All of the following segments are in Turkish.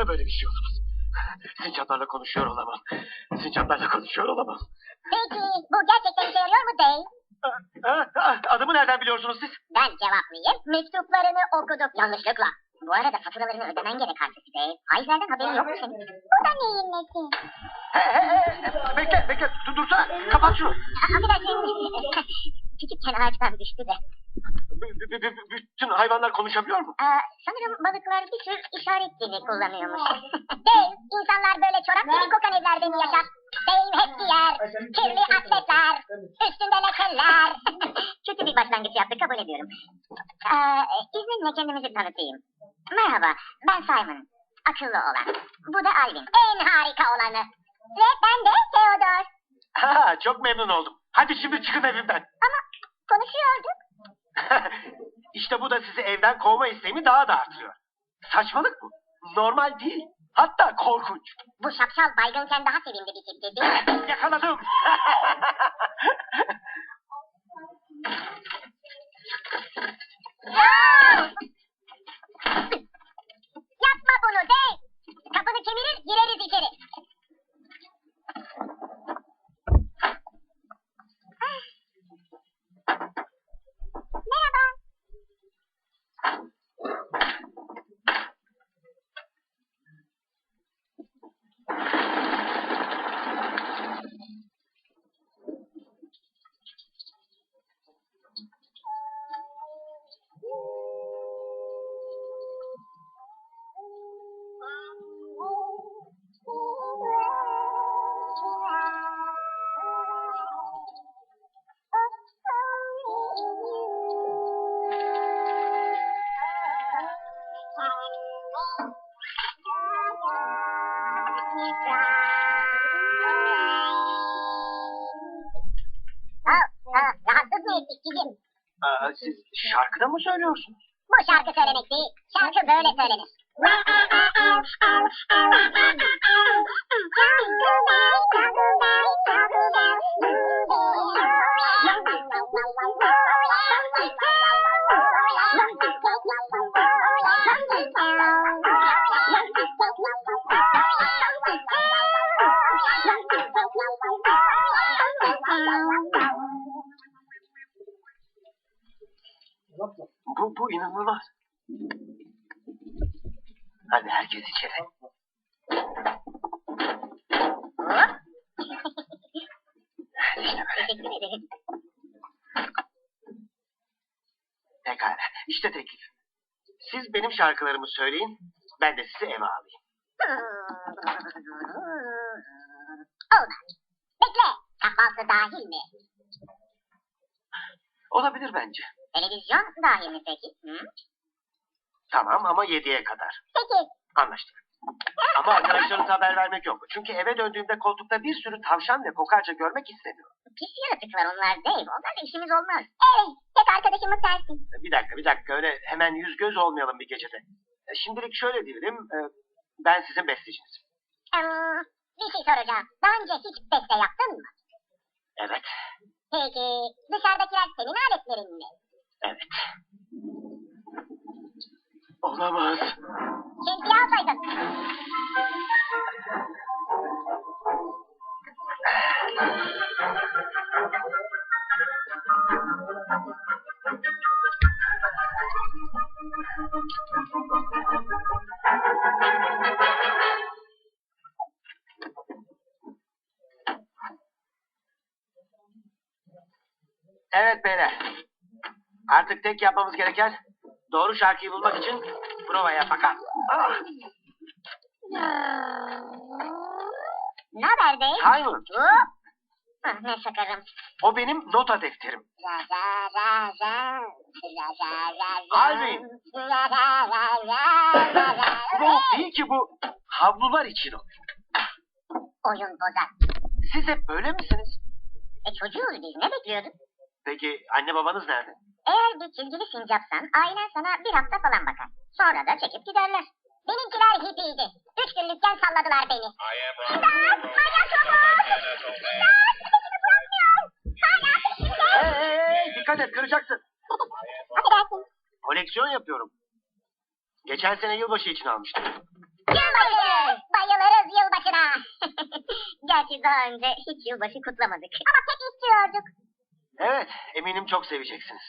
ve böyle bir şey olamaz. Sincaplarla konuşuyor olamam. Sincaplarla konuşuyor olamam. Peki bu gerçekten işe yarıyor mu Dave? Ha, ha, Adımı nereden biliyorsunuz siz? Ben cevaplayayım. Mektuplarını okuduk yanlışlıkla. Bu arada faturalarını ödemen gerek artık Dave. Faizlerden haberin yok mu senin? Bu da neyin nesi? He, he, he. Bekle bekle dur, dursana kapat şunu. Affedersin. Küçükken ağaçtan düştü de. B- b- b- bütün hayvanlar konuşabiliyor mu? Aa, sanırım balıklar bir tür işaret dili kullanıyormuş. Dave, insanlar böyle çorap gibi kokan evlerde mi yaşar? Dave hep giyer, kirli atletler, üstünde lekeler. Kötü bir başlangıç yaptık, kabul ediyorum. Aa, izninle kendimizi tanıtayım. Merhaba, ben Simon. Akıllı olan. Bu da Alvin, en harika olanı. Ve ben de Theodore. Ha, çok memnun oldum. Hadi şimdi çıkın evimden. Ama konuşuyorduk. işte bu da sizi evden kovma isteğimi daha da artırıyor. Saçmalık bu. Normal değil. Hatta korkunç. Bu şapşal baygınken daha sevimli bir tipti değil mi? Yakaladım. Aa, siz şarkıda mı söylüyorsunuz? Bu şarkı söylemek değil. Şarkı böyle söylenir. Bu, bu inanılmaz. Hadi herkes içeri. İşte böyle. Pekala. İşte teklif. Siz benim şarkılarımı söyleyin. Ben de sizi eve alayım. Olmaz. Bekle. Kahvaltı dahil mi? Olabilir bence. Televizyon dahil mi peki? Hı? Tamam ama yediye kadar. Peki. Anlaştık. Ama arkadaşlarınıza haber vermek yok. Çünkü eve döndüğümde koltukta bir sürü tavşan ve kokarca görmek istemiyorum. Pis yaratıklar onlar değil. Onlarla işimiz olmaz. Evet. Tek arkadaşımız sensin. Bir dakika bir dakika öyle hemen yüz göz olmayalım bir gecede. E, Şimdilik şöyle diyelim. e, Ben sizin besteciniz. Ee, bir şey soracağım. Daha önce hiç beste yaptın mı? Evet. Peki dışarıdakiler senin aletlerin mi? Olamaz. Şemsiye alsaydın. Artık tek yapmamız gereken doğru şarkıyı bulmak için prova yapmak. Ah, Ne haber bey? Hop. Ah, ne sakarım. o benim nota defterim. Ra ra ra ra. Ra ra ra ra. Alvin. Ra ra ra ra ra ra. Bu değil ki bu. Havlular için o. Oyun bozar. Siz hep böyle misiniz? E çocuğuz biz ne bekliyorduk? Peki anne babanız nerede? Eğer bir çizgili sincapsan ailen sana bir hafta falan bakar. Sonra da çekip giderler. Benimkiler hippiydi. Üç günlükken salladılar beni. İmdat! Hala çabuk! İmdat! Peşimi bırakmıyor! Hala peşimde! Hey, hey, hey, dikkat et kıracaksın. Affedersin. Koleksiyon yapıyorum. Geçen sene yılbaşı için almıştım. Yılbaşı yılbaşı. Bayılırız yılbaşına. Gerçi daha önce hiç yılbaşı kutlamadık. Ama pek istiyorduk. Evet, eminim çok seveceksiniz.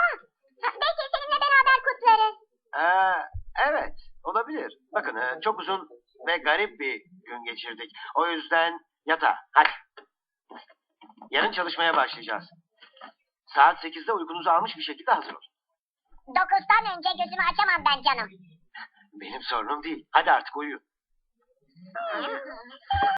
Ah, belki seninle beraber kutlarız. Aa, evet, olabilir. Bakın e, çok uzun ve garip bir gün geçirdik. O yüzden yatağa, hadi. Yarın çalışmaya başlayacağız. Saat 8'de uykunuzu almış bir şekilde hazır olun. Dokuzdan önce gözümü açamam ben canım. Benim sorunum değil. Hadi artık uyuyun.